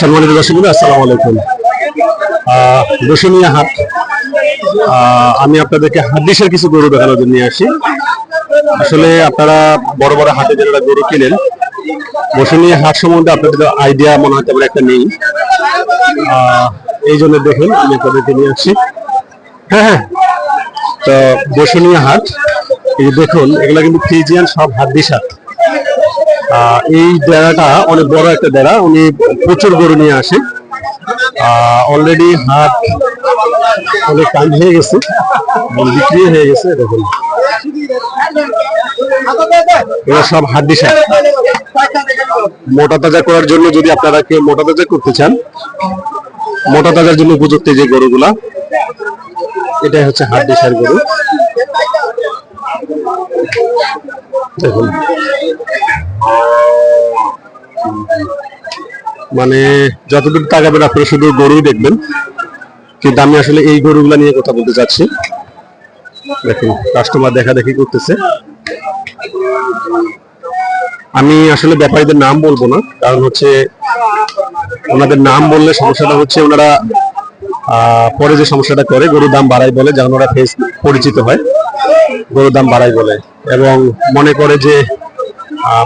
সম্মানিত দর্শক আসসালামু আলাইকুম। দর্শনীয় হাট। আমি আপনাদেরকে হাদিসের কিছু গরু দেখানোর জন্য আসি। আসলে আপনারা বড় বড় হাটে যারা গরু কিনেন দর্শনীয় হাট সম্বন্ধে আপনাদের আইডিয়া মনে হয় তেমন একটা নেই। এই জন্য দেখুন, আমি আপনাদেরকে নিয়ে আসছি হ্যাঁ হ্যাঁ। তো দর্শনীয় হাট, এই দেখুন, এগুলা কিন্তু ফ্রিজিয়ান সব হাদিস হাট এই ডেরাটা অনেক বড় একটা ডেরা, উনি প্রচুর গরু নিয়ে আসে। অলরেডি হাট অনেক টাইম হয়ে গেছে বিক্রি হয়ে গেছে, দেখুন। সব হাড্ডি সার মোটা তাজা করার জন্য যদি আপনারা কেউ মোটা তাজা করতে চান, মোটা তাজার জন্য উপযুক্ত যে গরুগুলা, এটাই হচ্ছে হাড্ডি সার গরু। দেখুন। মানে যতদূর তাকাবেন আপনারা শুধু গরুই দেখবেন। কিন্তু আমি আসলে এই গরুগুলা নিয়ে কথা বলতে চাচ্ছি দেখুন কাস্টমার দেখা দেখি করতেছে। আমি আসলে ব্যাপারীদের নাম বলব না, কারণ হচ্ছে ওনাদের নাম বললে সমস্যাটা হচ্ছে ওনারা পরে যে সমস্যাটা করে, গরুর দাম বাড়াই বলে যখন ওরা ফেস পরিচিত হয়, গরুর দাম বাড়াই বলে। এবং মনে করে যে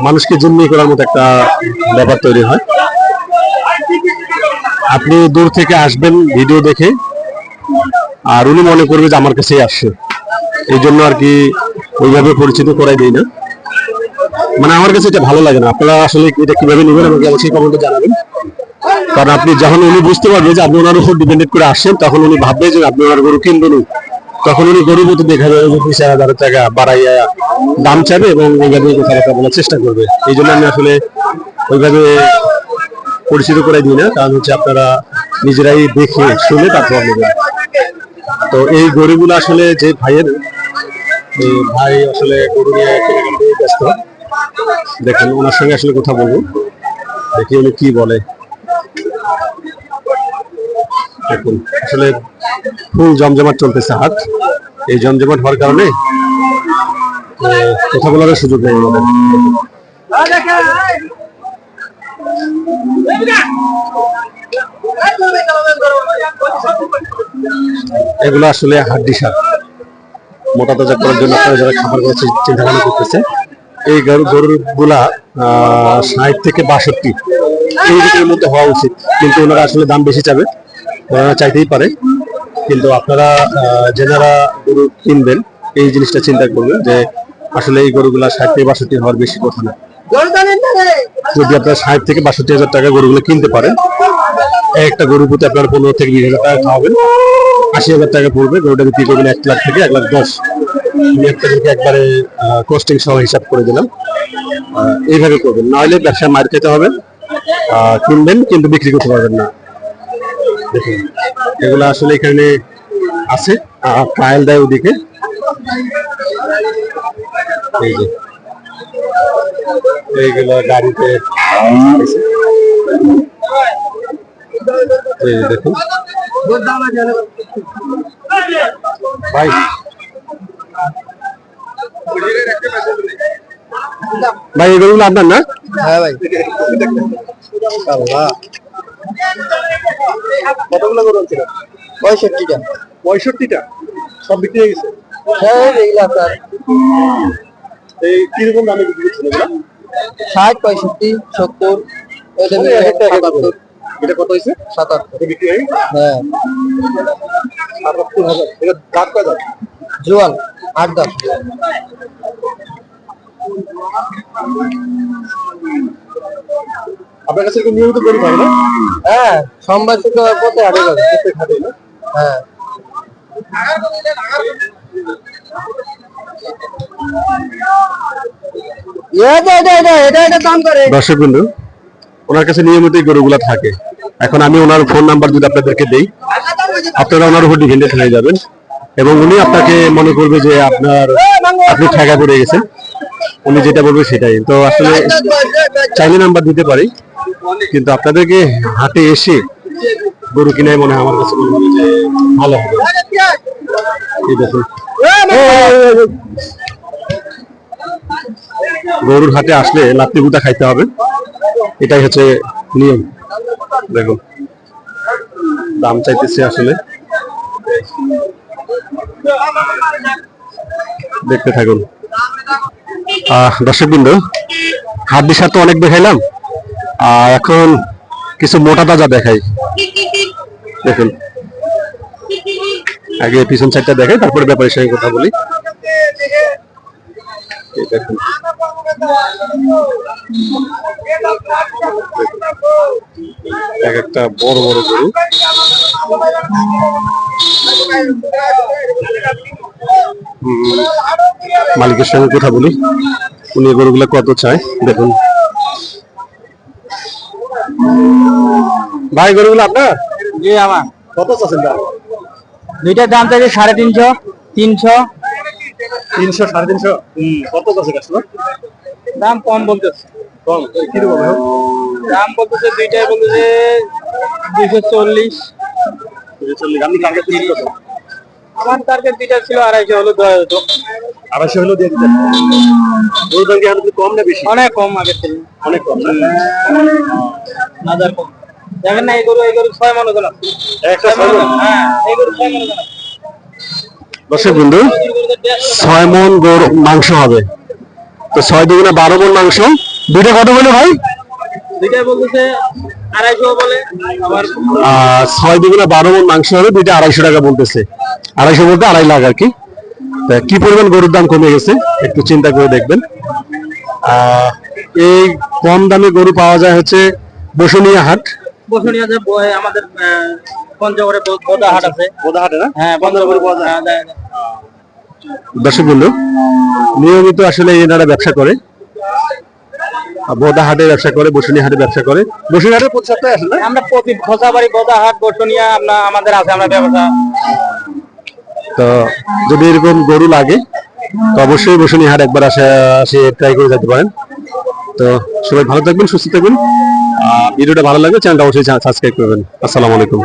মানুষকে জিম্মি করার মতো একটা ব্যাপার তৈরি হয়। আপনি দূর থেকে আসবেন ভিডিও দেখে, আর উনি মনে করবে যে আমার কাছেই আসছে এই জন্য আর কি ওইভাবে পরিচিত করাই দিই না। মানে আমার কাছে এটা ভালো লাগে না। আপনারা আসলে এটা কীভাবে নেবেন আমাকে অবশ্যই কমেন্টে জানাবেন। কারণ আপনি যখন উনি বুঝতে পারবে যে আপনি ওনার উপর ডিপেন্ডেড করে আসছেন, তখন উনি ভাববে যে আপনি ওনার গরু কিনবেন তখন উনি গরুর মতো দেখা যাবে যে দুই হাজার টাকা বাড়াইয়া দাম চাবে এবং ওইভাবে কথাবার্তা বলার চেষ্টা করবে। এই জন্য আমি আসলে ওইভাবে পরিচিত করে দিই না, কারণ হচ্ছে আপনারা নিজেরাই দেখে শুনে তারপর নেবেন তো এই গরুগুলো আসলে যে ভাইয়ের ভাই আসলে গরু নিয়ে ব্যস্ত, দেখেন ওনার সঙ্গে আসলে কথা বলব, দেখি উনি কি বলে। দেখুন, আসলে ফুল জমজমাট চলতেছে হাট। এই জমজমাট হওয়ার কারণে কথা বলার সুযোগ নেই। আমাদের এগুলো আসলে হাড্ডি সার। মোটা তাজা করার জন্য আপনারা যারা খাবার করার চিন্তা ভাবনা করতেছে এই গরু গরুগুলা ষাট থেকে বাষট্টি। এই মধ্যে হওয়া উচিত, কিন্তু ওনারা আসলে দাম বেশি চাবে। ওনারা চাইতেই পারে কিন্তু আপনারা যেনারা গরু কিনবেন, এই জিনিসটা চিন্তা করবেন যে আসলে এই গরুগুলা ষাট থেকে বাষট্টি হওয়ার বেশি কথা না। যদি আপনারা ষাট থেকে বাষট্টি হাজার টাকা গরুগুলো কিনতে পারেন, একটা গরু প্রতি আপনার পনেরো থেকে বিশ হাজার টাকা খাওয়াবেন, আশি হাজার টাকা পড়বে, গরুটা বিক্রি করবেন এক লাখ থেকে এক লাখ দশ। আমি একবারে কস্টিং সহ হিসাব করে দিলাম। এইভাবে করবেন। নাহলে ব্যবসায় মার খেতে হবে কিনবেন কিন্তু বিক্রি করতে পারবেন না। দেখুন এগুলো আসলে এখানে আছে ট্রায়াল দেয় ওদিকে। এই যে। এইগুলো গাড়িতে আছে। এই যে দেখুন। ভাই। ভাই এগুলো আপনার না? হ্যাঁ ভাই। কতগুলো গরু ছিল পঁয়ষট্টিটা। পঁয়ষট্টিটা? সব বিক্রি হয়ে গেছে? হ্যাঁ এইগুলো আপনার এই কীরকম দামে বিক্রি করছেন এগুলো? ষাট পঁয়ষট্টি সত্তর এটা কত হয়েছে? সাতাত্তর। বিক্রি হয়ে হ্যাঁ। সাতাত্তর হাজার। এটা দাঁত কয় দাঁত? জোয়ান আট দশ আপনার কাছে নিয়মিত থাকে না? হ্যাঁ সোমবার শুক্রবার পথে হাটে যাবে প্রত্যেক হাটে না হ্যাঁ। করে। দর্শক বিন্দু ওনার কাছে নিয়মিত গরুগুলা থাকে। এখন আমি ওনার ফোন নাম্বার যদি আপনাদেরকে দেই আপনারা ওনার উপর ডিপেন্ডেন্ট হয়ে যাবেন। এবং উনি আপনাকে মনে করবে যে আপনার আপনি ঠেকা পড়ে গেছেন। উনি যেটা বলবে সেটাই। তো আসলে চাইলে নাম্বার দিতে পারি। কিন্তু আপনাদেরকে হাটে এসে গরু কিনাই মনে হয় আমার কাছে ভালো হবে। এই দেখুন। গরুর হাটে আসলে লাত্তি গুটা খাইতে হবে। এটাই হচ্ছে নিয়ম। দেখুন। দাম চাইতেছি আসলে। দেখতে থাকুন। আহ দর্শক বিন্দু হাড্ডি সার তো অনেক দেখাইলাম। আর এখন কিছু মোটা তাজা দেখাই। দেখুন। আগে পিছন সাইডটা দেখাই, তারপরে ব্যাপারের সঙ্গে কথা বলি। দেখুন। এক একটা বড় বড় মালিকের সঙ্গে কথা বলি। উনি গরুগুলো কত চায়, দেখুন। ভাই গরুগুলো আপনার? জি আমার। কত চাচ্ছেন দাম দুইটার দাম চাইছে সাড়ে তিনশো তিনশো। তিনশো সাড়ে তিনশো? কত চাচ্ছে কাস্টমার দাম কম বলতেছে। কম? কীরকম হবে দাম বলতেছে দুইটাই বলতেছে দুইশো চল্লিশ। চল্লিশ আপনি টার্গেট দিচ্ছেন কত? আমার টার্গেট দুইটা ছিল আড়াইশো হলো দেওয়া যেত। আড়াইশো হলেও দিয়ে দিতেন। গরুর দাম কি এখন একটু কম না বেশি? অনেক কম আগের থেকে। অনেক কম? হাজার কম দেখেন না এই গরু এই গরু ছয় মন? হ্যাঁ এই গরু ছয় মন দর্শক বন্ধু ছয় মন গরু মাংস হবে। তো ছয় দুগুণে বারো মন মাংস। দুইটা কত বলে ভাই। দুইটাই বলতেছে আড়াইশো বলে। আবার ছয় দুগুণে বারো মন মাংস হবে দুইটা আড়াইশো টাকা বলতেছে। আড়াইশো বলতে আড়াই লাখ আর কি। তা কি পরিমাণ গরুর দাম কমে গেছে একটু চিন্তা করে দেখবেন। এই কম দামে গরু পাওয়া যায় হচ্ছে বসুনিয়া হাট? বসুনিয়া যে আমাদের আহ, পঞ্চগড়ে বোদা হাট আছে। বোদাহাটে না? হ্যাঁ পঞ্চগড়ে যায় হ্যাঁ, দর্শক বন্ধু নিয়মিত আসলে এনারা ব্যবসা করে। বোদা হাটে ব্যবসা করে বসুনি হাটে ব্যবসা করে। বসুনি হাটে প্রতি সপ্তাহে আসে না? আমরা প্রতি খোঁচাবাড়ি বোদা হাট বসুনিয়া আমরা আমাদের আছে আমরা ব্যবসা। তো যদি এরকম গরু লাগে তো অবশ্যই বসুনি হাট একবার আসে আসে ট্রাই করে যেতে পারেন। তো সবাই ভালো থাকবেন সুস্থ থাকবেন। ভিডিওটা ভালো লাগলে চ্যানেলটা অবশ্যই সাবস্ক্রাইব করবেন। আসসালামু আলাইকুম।